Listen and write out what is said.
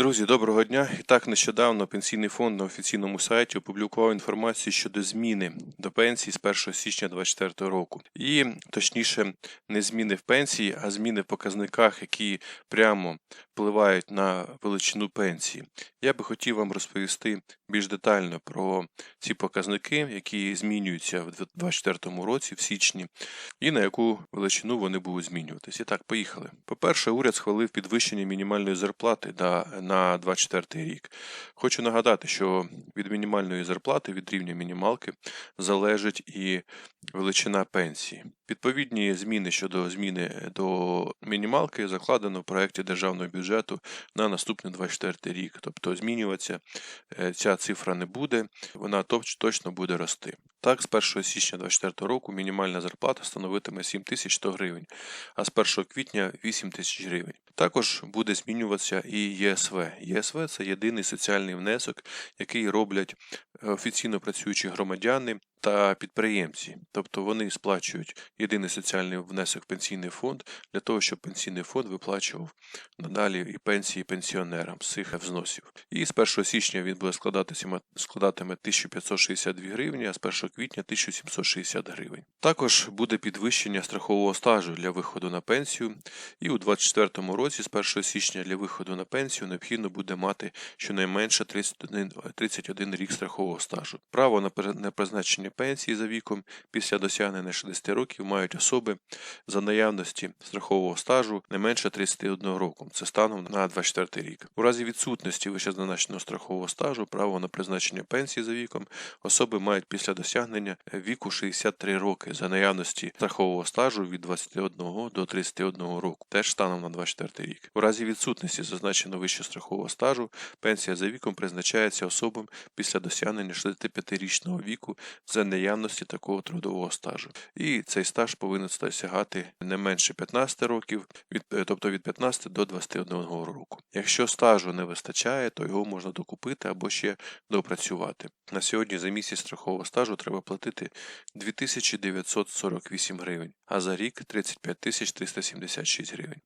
Друзі, доброго дня! І так нещодавно Пенсійний фонд на офіційному сайті опублікував інформацію щодо зміни до пенсії з 1 січня 2024 року. І точніше, не зміни в пенсії, а зміни в показниках, які прямо впливають на величину пенсії. Я би хотів вам розповісти більш детально про ці показники, які змінюються в 2024 році, в січні, і на яку величину вони будуть змінюватись. І так, поїхали. По-перше, уряд схвалив підвищення мінімальної зарплати на, на 2024 рік. Хочу нагадати, що від мінімальної зарплати, від рівня мінімалки, залежить і величина пенсії. Відповідні зміни щодо зміни до мінімалки закладено в проєкті державного бюджету на наступний 24 рік. Тобто змінюватися е, ця цифра не буде, вона точно буде рости. Так, з 1 січня 2024 року мінімальна зарплата становитиме 7100 гривень, а з 1 квітня 8 тисяч гривень. Також буде змінюватися і ЄСВ. ЄСВ це єдиний соціальний внесок, який роблять е, офіційно працюючі громадяни та підприємці. Тобто вони сплачують єдиний соціальний внесок в пенсійний фонд для того, щоб пенсійний фонд виплачував надалі і пенсії пенсіонерам з цих взносів. І з 1 січня він буде складатися складатиме 1562 гривні, а з 1 квітня 1760 гривень. Також буде підвищення страхового стажу для виходу на пенсію, і у 2024 році, з 1 січня, для виходу на пенсію необхідно буде мати щонайменше 31, 31 рік страхового стажу. Право на пере- на пенсії за віком після досягнення 60 років мають особи за наявності страхового стажу не менше 31 року. Це станом на 24 рік. У разі відсутності вищезазначеного страхового стажу право на призначення пенсії за віком особи мають після досягнення віку 63 роки за наявності страхового стажу від 21 до 31 року, теж станом на 24 рік. У разі відсутності зазначеного вище страхового стажу пенсія за віком призначається особам після досягнення 65-річного віку за наявності такого трудового стажу. І цей стаж повинен досягати не менше 15 років, від, е, тобто від 15 до 21 року. Якщо стажу не вистачає, то його можна докупити або ще допрацювати. На сьогодні за місяць страхового стажу треба платити 2948 гривень, а за рік 35 376 гривень.